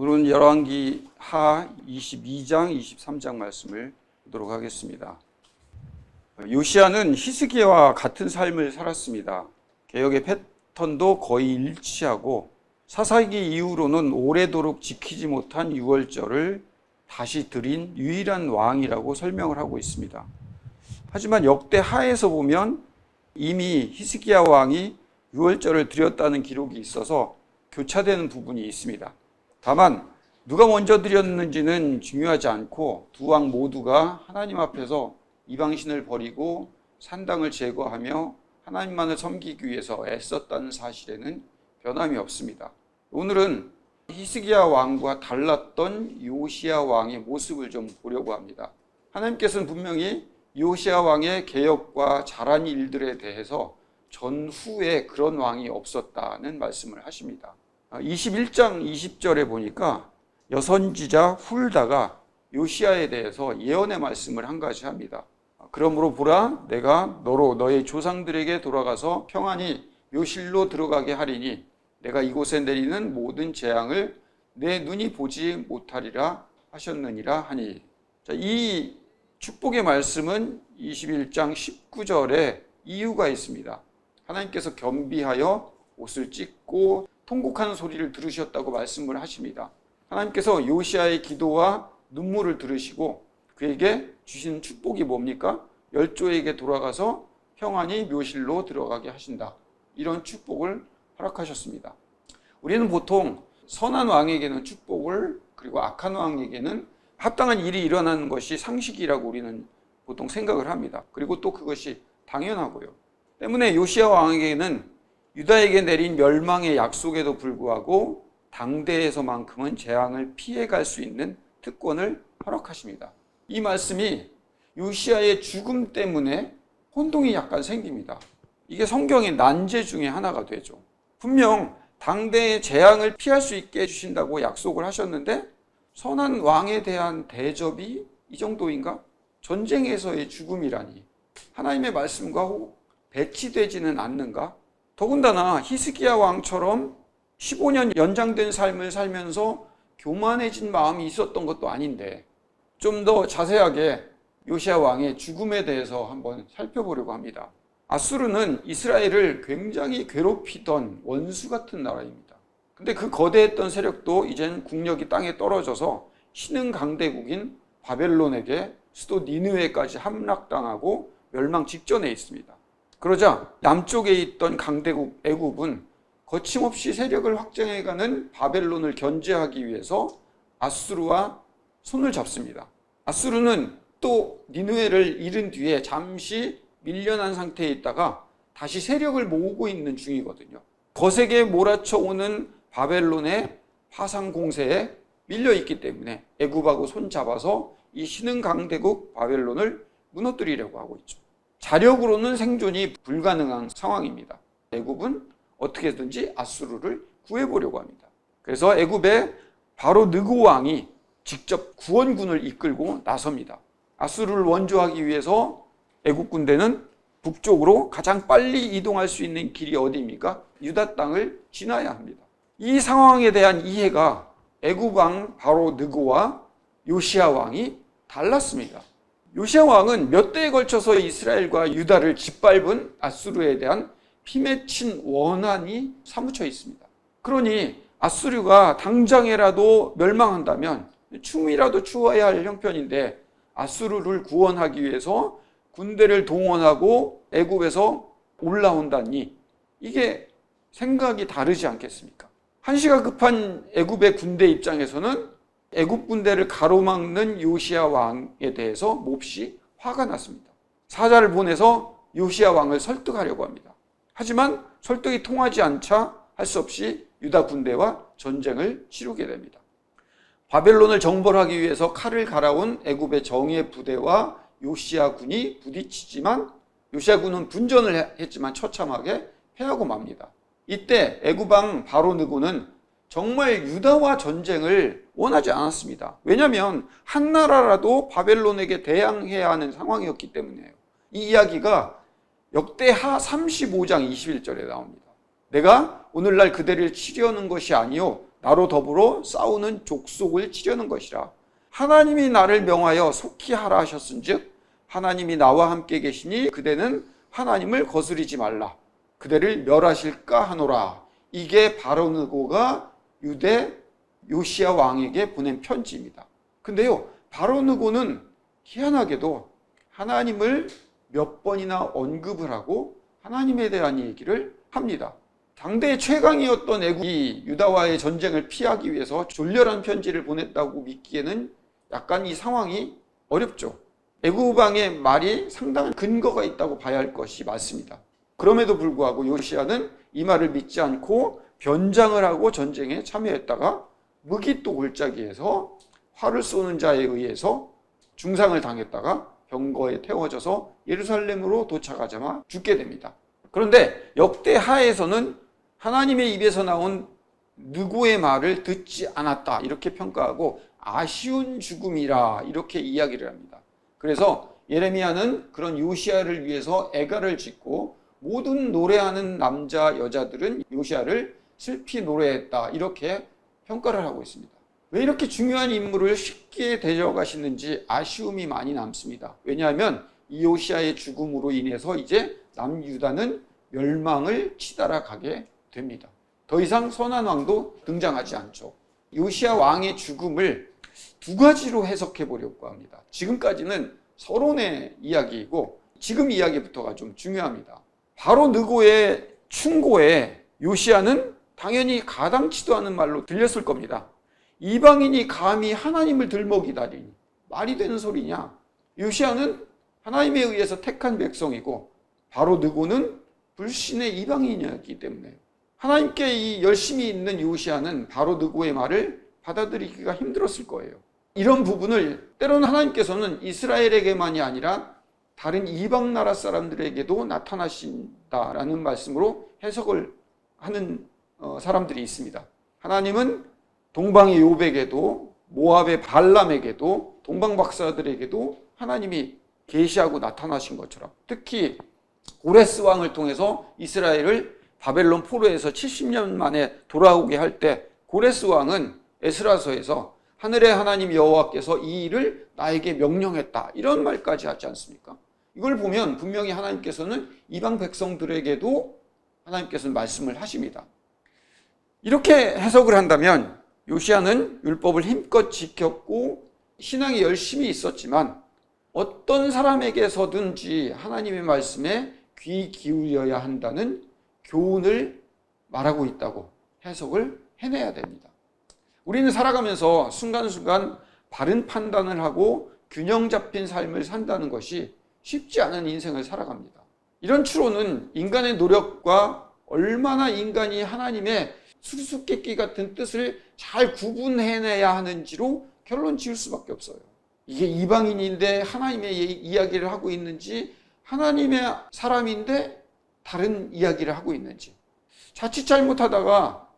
오늘은 열왕기 하 22장, 23장 말씀을 보도록 하겠습니다. 요시아는 히스기야와 같은 삶을 살았습니다. 개혁의 패턴도 거의 일치하고 사사기 이후로는 오래도록 지키지 못한 유월절을 다시 드린 유일한 왕이라고 설명을 하고 있습니다. 하지만 역대 하에서 보면 이미 히스기야 왕이 유월절을 드렸다는 기록이 있어서 교차되는 부분이 있습니다. 다만 누가 먼저 드렸는지는 중요하지 않고 두 왕 모두가 하나님 앞에서 이방신을 버리고 산당을 제거하며 하나님만을 섬기기 위해서 애썼다는 사실에는 변함이 없습니다. 오늘은 히스기야 왕과 달랐던 요시야 왕의 모습을 좀 보려고 합니다. 하나님께서는 분명히 요시야 왕의 개혁과 잘한 일들에 대해서 전후에 그런 왕이 없었다는 말씀을 하십니다. 21장 20절에 보니까 여선지자 훌다가 요시야에 대해서 예언의 말씀을 한 가지 합니다. 그러므로 보라 내가 너로 너의 조상들에게 돌아가서 평안히 묘실로 들어가게 하리니 내가 이곳에 내리는 모든 재앙을 내 눈이 보지 못하리라 하셨느니라 하니 자, 이 축복의 말씀은 21장 19절에 이유가 있습니다. 하나님께서 겸비하여 옷을 찢고 통곡하는 소리를 들으셨다고 말씀을 하십니다. 하나님께서 요시아의 기도와 눈물을 들으시고 그에게 주신 축복이 뭡니까? 열조에게 돌아가서 평안히 묘실로 들어가게 하신다. 이런 축복을 허락하셨습니다. 우리는 보통 선한 왕에게는 축복을 그리고 악한 왕에게는 합당한 일이 일어나는 것이 상식이라고 우리는 보통 생각을 합니다. 그리고 또 그것이 당연하고요. 때문에 요시아 왕에게는 유다에게 내린 멸망의 약속에도 불구하고 당대에서만큼은 재앙을 피해갈 수 있는 특권을 허락하십니다. 이 말씀이 요시아의 죽음 때문에 혼동이 약간 생깁니다. 이게 성경의 난제 중에 하나가 되죠. 분명 당대의 재앙을 피할 수 있게 해주신다고 약속을 하셨는데 선한 왕에 대한 대접이 이 정도인가? 전쟁에서의 죽음이라니 하나님의 말씀과 혹 배치되지는 않는가? 더군다나 히스기야 왕처럼 15년 연장된 삶을 살면서 교만해진 마음이 있었던 것도 아닌데 좀 더 자세하게 요시아 왕의 죽음에 대해서 한번 살펴보려고 합니다. 아수르는 이스라엘을 굉장히 괴롭히던 원수 같은 나라입니다. 근데 그 거대했던 세력도 이젠 국력이 땅에 떨어져서 신흥 강대국인 바벨론에게 수도 니느웨까지 함락당하고 멸망 직전에 있습니다. 그러자 남쪽에 있던 강대국 애굽은 거침없이 세력을 확장해가는 바벨론을 견제하기 위해서 아수르와 손을 잡습니다. 아수르는 또 니느웨를 잃은 뒤에 잠시 밀려난 상태에 있다가 다시 세력을 모으고 있는 중이거든요. 거세게 몰아쳐 오는 바벨론의 파상 공세에 밀려 있기 때문에 애굽하고 손 잡아서 이 신흥 강대국 바벨론을 무너뜨리려고 하고 있죠. 자력으로는 생존이 불가능한 상황입니다. 애굽은 어떻게든지 아수르를 구해보려고 합니다. 그래서 애굽의 바로 느고 왕이 직접 구원군을 이끌고 나섭니다. 아수르를 원조하기 위해서 애국 군대는 북쪽으로 가장 빨리 이동할 수 있는 길이 어디입니까? 유다 땅을 지나야 합니다. 이 상황에 대한 이해가 애국 왕 바로 느고와 요시아 왕이 달랐습니다. 요시아 왕은 몇 대에 걸쳐서 이스라엘과 유다를 짓밟은 아수르에 대한 피맺힌 원한이 사무쳐 있습니다. 그러니 아수르가 당장에라도 멸망한다면 춤이라도 추어야 할 형편인데 아수르를 구원하기 위해서 군대를 동원하고 애굽에서 올라온다니 이게 생각이 다르지 않겠습니까? 한시가 급한 애굽의 군대 입장에서는 애굽 군대를 가로막는 요시아 왕에 대해서 몹시 화가 났습니다. 사자를 보내서 요시아 왕을 설득하려고 합니다. 하지만 설득이 통하지 않자 할 수 없이 유다 군대와 전쟁을 치르게 됩니다. 바벨론을 정벌하기 위해서 칼을 갈아온 애굽의 정예 부대와 요시아 군이 부딪히지만 요시아 군은 분전을 했지만 처참하게 패하고 맙니다. 이때 애굽 왕 바로 느고는 정말 유다와 전쟁을 원하지 않았습니다. 왜냐하면 한 나라라도 바벨론에게 대항해야 하는 상황이었기 때문이에요. 이 이야기가 역대하 35장 21절에 나옵니다. 내가 오늘날 그대를 치려는 것이 아니요 나로 더불어 싸우는 족속을 치려는 것이라. 하나님이 나를 명하여 속히 하라 하셨은즉 하나님이 나와 함께 계시니 그대는 하나님을 거스리지 말라. 그대를 멸하실까 하노라. 이게 바로느고가 유대 요시야 왕에게 보낸 편지입니다. 근데요, 바로느고는 희한하게도 하나님을 몇 번이나 언급을 하고 하나님에 대한 얘기를 합니다. 당대 최강이었던 애국이 유다와의 전쟁을 피하기 위해서 졸렬한 편지를 보냈다고 믿기에는 약간 이 상황이 어렵죠. 애국왕의 말이 상당한 근거가 있다고 봐야 할 것이 맞습니다. 그럼에도 불구하고 요시아는 이 말을 믿지 않고 변장을 하고 전쟁에 참여했다가 무기또 골짜기에서 활을 쏘는 자에 의해서 중상을 당했다가 병거에 태워져서 예루살렘으로 도착하자마 죽게 됩니다. 그런데 역대 하에서는 하나님의 입에서 나온 누구의 말을 듣지 않았다 이렇게 평가하고 아쉬운 죽음이라 이렇게 이야기를 합니다. 그래서 예레미야는 그런 요시아를 위해서 애가를 짓고 모든 노래하는 남자 여자들은 요시아를 슬피 노래했다 이렇게 평가를 하고 있습니다. 왜 이렇게 중요한 인물을 쉽게 데려가시는지 아쉬움이 많이 남습니다. 왜냐하면 이 요시아의 죽음으로 인해서 이제 남유다는 멸망을 치달아 가게 됩니다. 더 이상 선한 왕도 등장하지 않죠. 요시아 왕의 죽음을 두 가지로 해석해 보려고 합니다. 지금까지는 서론의 이야기이고 지금 이야기부터가 좀 중요합니다. 바로 느고의 충고에 요시아는 당연히 가당치도 않은 말로 들렸을 겁니다. 이방인이 감히 하나님을 들먹이다니 말이 되는 소리냐? 요시아는 하나님에 의해서 택한 백성이고 바로 느고는 불신의 이방인이었기 때문에 하나님께 이 열심히 있는 요시아는 바로 느고의 말을 받아들이기가 힘들었을 거예요. 이런 부분을 때로는 하나님께서는 이스라엘에게만이 아니라 다른 이방 나라 사람들에게도 나타나신다라는 말씀으로 해석을 하는 어, 사람들이 있습니다. 하나님은 동방의 요백에도 모압의 발람에게도 동방 박사들에게도 하나님이 계시하고 나타나신 것처럼 특히 고레스 왕을 통해서 이스라엘을 바벨론 포로에서 70년 만에 돌아오게 할 때 고레스 왕은 에스라서에서 하늘의 하나님 여호와께서 이 일을 나에게 명령했다 이런 말까지 하지 않습니까? 이걸 보면 분명히 하나님께서는 이방 백성들에게도 하나님께서는 말씀을 하십니다. 이렇게 해석을 한다면 요시아는 율법을 힘껏 지켰고 신앙이 열심히 있었지만 어떤 사람에게서든지 하나님의 말씀에 귀 기울여야 한다는 교훈을 말하고 있다고 해석을 해내야 됩니다. 우리는 살아가면서 순간순간 바른 판단을 하고 균형 잡힌 삶을 산다는 것이 쉽지 않은 인생을 살아갑니다. 이런 추론은 인간의 노력과 얼마나 인간이 하나님의 수수께끼 같은 뜻을 잘 구분해내야 하는지로 결론 지을 수밖에 없어요. 이게 이방인인데 하나님의 이야기를 하고 있는지 하나님의 사람인데 다른 이야기를 하고 있는지 자칫 잘못하다가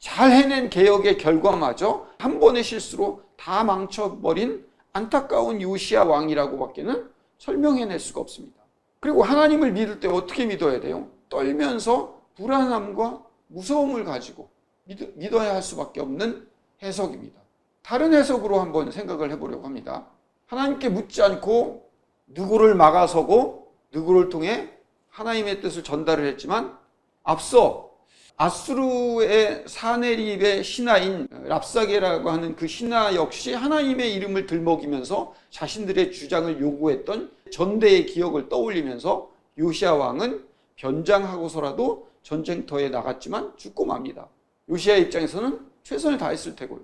잘 해낸 개혁의 결과마저 한 번의 실수로 다 망쳐버린 안타까운 요시아 왕이라고밖에는 설명해낼 수가 없습니다. 그리고 하나님을 믿을 때 어떻게 믿어야 돼요? 떨면서 불안함과 무서움을 가지고 믿, 어 야할 수밖에 없는 해석입니다. 다른 해석으로 한번 생각을 해보려고 합니다. 하나님께 묻지 않고 누구를 막아서고 누구를 통해 하나님의 뜻을 전달을 했지만 앞서 아수르의 사네립의 신하인 랍사게라고 하는 그 신하 역시 하나님의 이름을 들먹이면서 자신들의 주장을 요구했던 전대의 기억을 떠올리면서 요시아 왕은 변장하고서라도 전쟁터에 나갔지만 죽고 맙니다. 요시아 입장에서는 최선을 다했을 테고요.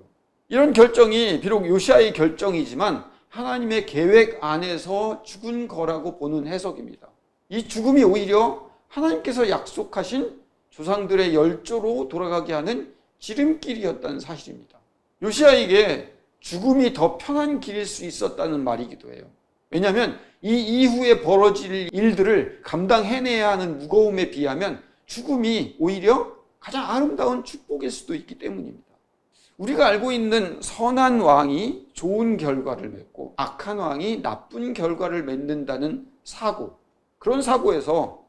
이런 결정이 비록 요시아의 결정이지만 하나님의 계획 안에서 죽은 거라고 보는 해석입니다. 이 죽음이 오히려 하나님께서 약속하신 조상들의 열조로 돌아가게 하는 지름길이었다는 사실입니다. 요시아에게 죽음이 더 편한 길일 수 있었다는 말이기도 해요. 왜냐하면 이 이후에 벌어질 일들을 감당해내야 하는 무거움에 비하면 죽음이 오히려 가장 아름다운 축복일 수도 있기 때문입니다. 우리가 알고 있는 선한 왕이 좋은 결과를 맺고 악한 왕이 나쁜 결과를 맺는다는 사고, 그런 사고에서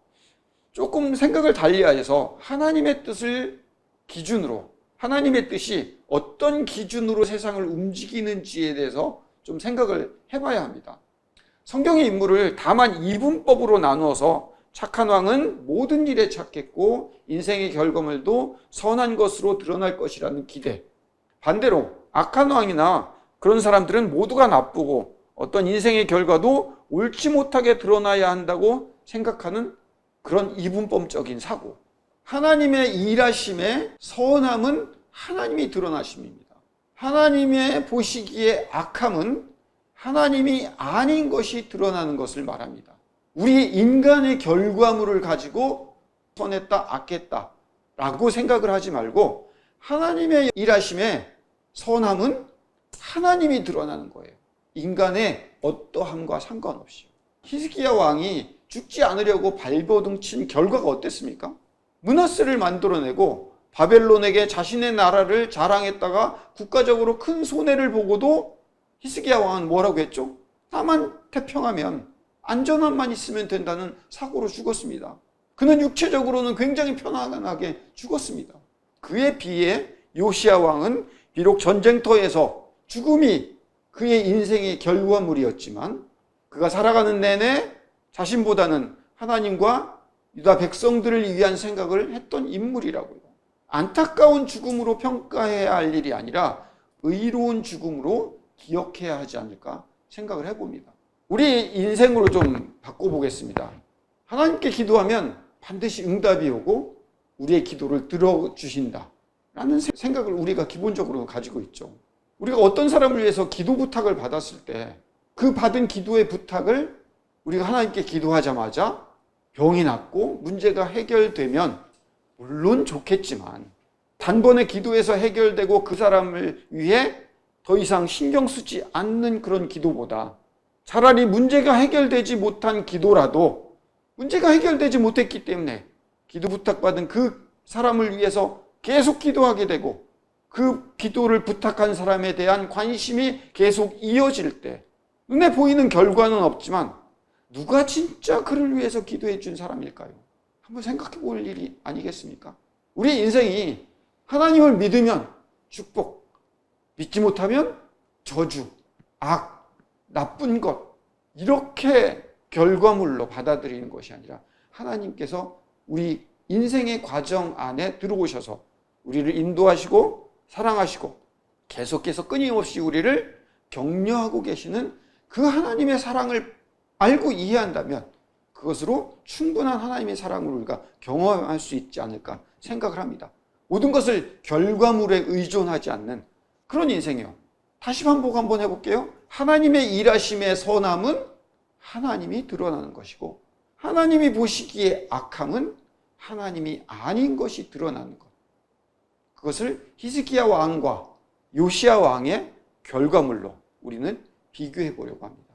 조금 생각을 달리하여서 하나님의 뜻을 기준으로 하나님의 뜻이 어떤 기준으로 세상을 움직이는지에 대해서 좀 생각을 해봐야 합니다. 성경의 인물을 다만 이분법으로 나누어서 착한 왕은 모든 일에 착했고 인생의 결과물도 선한 것으로 드러날 것이라는 기대. 반대로 악한 왕이나 그런 사람들은 모두가 나쁘고 어떤 인생의 결과도 옳지 못하게 드러나야 한다고 생각하는 그런 이분법적인 사고. 하나님의 일하심의 선함은 하나님이 드러나심입니다. 하나님의 보시기에 악함은 하나님이 아닌 것이 드러나는 것을 말합니다. 우리 인간의 결과물을 가지고 선했다, 악했다 라고 생각을 하지 말고 하나님의 일하심의 선함은 하나님이 드러나는 거예요. 인간의 어떠함과 상관없이. 히스기야 왕이 죽지 않으려고 발버둥 친 결과가 어땠습니까? 문하스를 만들어내고 바벨론에게 자신의 나라를 자랑했다가 국가적으로 큰 손해를 보고도 히스기야 왕은 뭐라고 했죠? 나만 태평하면 안전함만 있으면 된다는 사고로 죽었습니다. 그는 육체적으로는 굉장히 편안하게 죽었습니다. 그에 비해 요시야 왕은 비록 전쟁터에서 죽음이 그의 인생의 결과물이었지만 그가 살아가는 내내 자신보다는 하나님과 유다 백성들을 위한 생각을 했던 인물이라고요. 안타까운 죽음으로 평가해야 할 일이 아니라 의로운 죽음으로 기억해야 하지 않을까 생각을 해봅니다. 우리 인생으로 좀 바꿔보겠습니다. 하나님께 기도하면 반드시 응답이 오고 우리의 기도를 들어주신다. 라는 생각을 우리가 기본적으로 가지고 있죠. 우리가 어떤 사람을 위해서 기도 부탁을 받았을 때 그 받은 기도의 부탁을 우리가 하나님께 기도하자마자 병이 낫고 문제가 해결되면 물론 좋겠지만 단번에 기도해서 해결되고 그 사람을 위해 더 이상 신경 쓰지 않는 그런 기도보다 차라리 문제가 해결되지 못한 기도라도 문제가 해결되지 못했기 때문에 기도 부탁받은 그 사람을 위해서 계속 기도하게 되고 그 기도를 부탁한 사람에 대한 관심이 계속 이어질 때 눈에 보이는 결과는 없지만 누가 진짜 그를 위해서 기도해 준 사람일까요? 한번 생각해 볼 일이 아니겠습니까? 우리 인생이 하나님을 믿으면 축복, 믿지 못하면 저주, 악, 나쁜 것, 이렇게 결과물로 받아들이는 것이 아니라 하나님께서 우리 인생의 과정 안에 들어오셔서 우리를 인도하시고 사랑하시고 계속해서 끊임없이 우리를 격려하고 계시는 그 하나님의 사랑을 알고 이해한다면 그것으로 충분한 하나님의 사랑을 우리가 경험할 수 있지 않을까 생각을 합니다. 모든 것을 결과물에 의존하지 않는 그런 인생이요. 다시 반복 한번 해볼게요. 하나님의 일하심의 선함은 하나님이 드러나는 것이고 하나님이 보시기에 악함은 하나님이 아닌 것이 드러나는 것. 그것을 히스기야 왕과 요시야 왕의 결과물로 우리는 비교해 보려고 합니다.